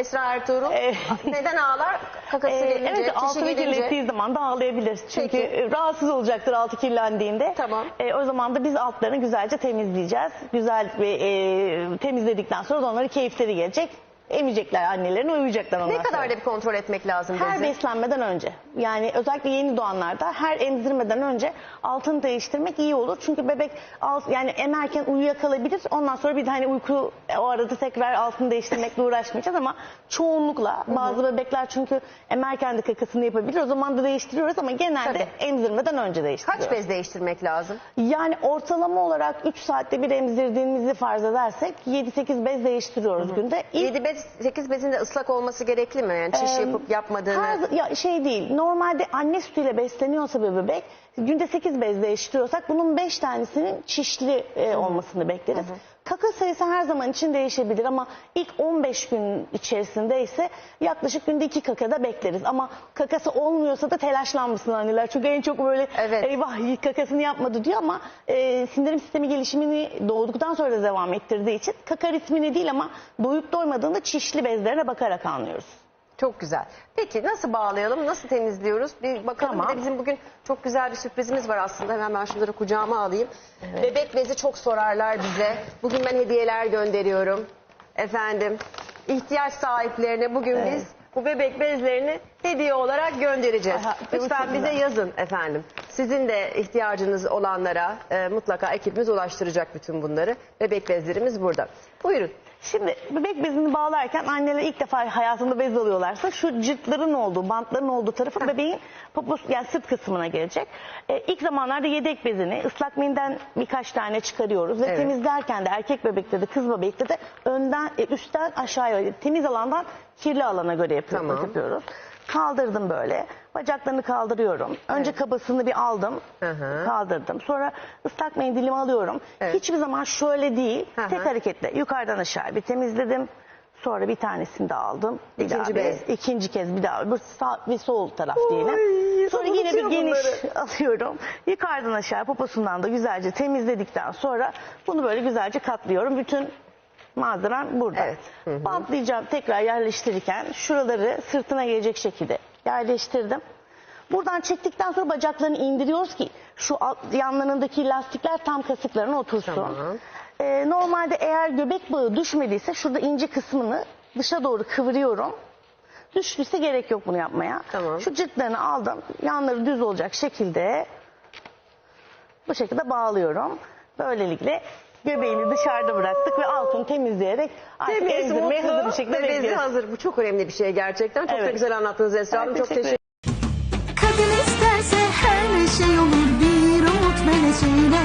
Esra Ertuğrul. Ee, Neden ağlar? Kakası Ee, gelince, evet altını gelince. kirlettiği zaman da ağlayabilir. Çünkü Peki. e, rahatsız olacaktır altı kirlendiğinde. Tamam. Ee, o zaman da biz altlarını güzelce temizleyeceğiz. Güzel e, temizledikten sonra da onları keyifleri gelecek. Emecekler annelerine uyuyacaklar ondan Ne kadar da bir kontrol etmek lazım Her bezi? beslenmeden önce yani özellikle yeni doğanlarda her emzirmeden önce altını değiştirmek iyi olur. Çünkü bebek alt, yani emerken uyuyakalabilir. Ondan sonra bir de hani uyku o arada tekrar altını değiştirmekle uğraşmayacağız ama çoğunlukla bazı bebekler çünkü emerken de kakasını yapabilir. O zaman da değiştiriyoruz ama genelde Tabii. emzirmeden önce değiştiriyoruz. Kaç bez değiştirmek lazım? Yani ortalama olarak 3 saatte bir emzirdiğimizi farz edersek 7-8 bez değiştiriyoruz günde. İlk 7 bez, 8 bezin de ıslak olması gerekli mi? Yani çiş Ee, yapıp yapmadığını. Her, ya şey değil. Normalde anne sütüyle besleniyorsa bir bebek günde 8 bez değiştiriyorsak bunun 5 tanesinin çişli e, olmasını bekleriz. Kaka sayısı her zaman için değişebilir ama ilk 15 gün içerisinde ise yaklaşık günde 2 kakada bekleriz. Ama kakası olmuyorsa da telaşlanmasın anneler. Çünkü en çok böyle Evet. eyvah kakasını yapmadı diyor ama e, sindirim sistemi gelişimini doğduktan sonra da devam ettirdiği için kaka ritmini değil ama doyup doymadığında çişli bezlerine bakarak anlıyoruz. Çok güzel. Peki nasıl bağlayalım? Nasıl temizliyoruz? Bir bakalım. Tamam. Bir de bizim bugün çok güzel bir sürprizimiz var aslında. Hemen ben şunları kucağıma alayım. Bebek bezi çok sorarlar bize. Bugün ben hediyeler gönderiyorum. Efendim ihtiyaç sahiplerine bugün Evet. biz bu bebek bezlerini hediye olarak göndereceğiz. Aha, Lütfen bize yazın efendim. Sizin de ihtiyacınız olanlara e, mutlaka ekibimiz ulaştıracak bütün bunları. Bebek bezlerimiz burada. Buyurun. Şimdi bebek bezini bağlarken anneler ilk defa hayatında bez alıyorlarsa şu cırtların olduğu, bantların olduğu tarafı bebeğin popos yani sırt kısmına gelecek. Ee, ilk zamanlarda yedek bezini ıslak mendilden birkaç tane çıkarıyoruz ve Evet. temizlerken de erkek bebekte de kız bebekte de önden e, üstten aşağıya temiz alandan kirli alana göre yapıyoruz. Tamam. yapıyoruz. Kaldırdım böyle. Bacaklarını kaldırıyorum. Önce kabasını bir aldım. Hı hı. Kaldırdım. Sonra ıslak mendilimi alıyorum. Evet. Hiçbir zaman şöyle değil. Hı. Tek hareketle yukarıdan aşağı bir temizledim. Sonra bir tanesini de aldım. Bir İkinci daha bir- bez. ikinci kez bir daha bu sağ ve sol taraf diyelim. Sonra yine bir geniş bunları. alıyorum. Yukarıdan aşağı poposundan da güzelce temizledikten sonra bunu böyle güzelce katlıyorum. Bütün malzemem burada. Evet. Hı hı. Bantlayacağım tekrar yerleştirirken şuraları sırtına gelecek şekilde yerleştirdim. Buradan çektikten sonra bacaklarını indiriyoruz ki şu alt, yanlarındaki lastikler tam kasıklarına otursun. Tamam. Ee, normalde eğer göbek bağı düşmediyse şurada ince kısmını dışa doğru kıvırıyorum. Düştüyse gerek yok bunu yapmaya. Tamam. Şu cırtlarını aldım. Yanları düz olacak şekilde bu şekilde bağlıyorum. Böylelikle Bebeğini dışarıda bıraktık ve altını temizleyerek artık Temiz, emzirmeye mutlu hazır bir şekilde ve bezi hazır. Bu çok önemli bir şey gerçekten. Çok da güzel anlattınız Esra Hanım. Çok teşekkür teşekkür Kadın isterse her şey olur bir umut meleğiyle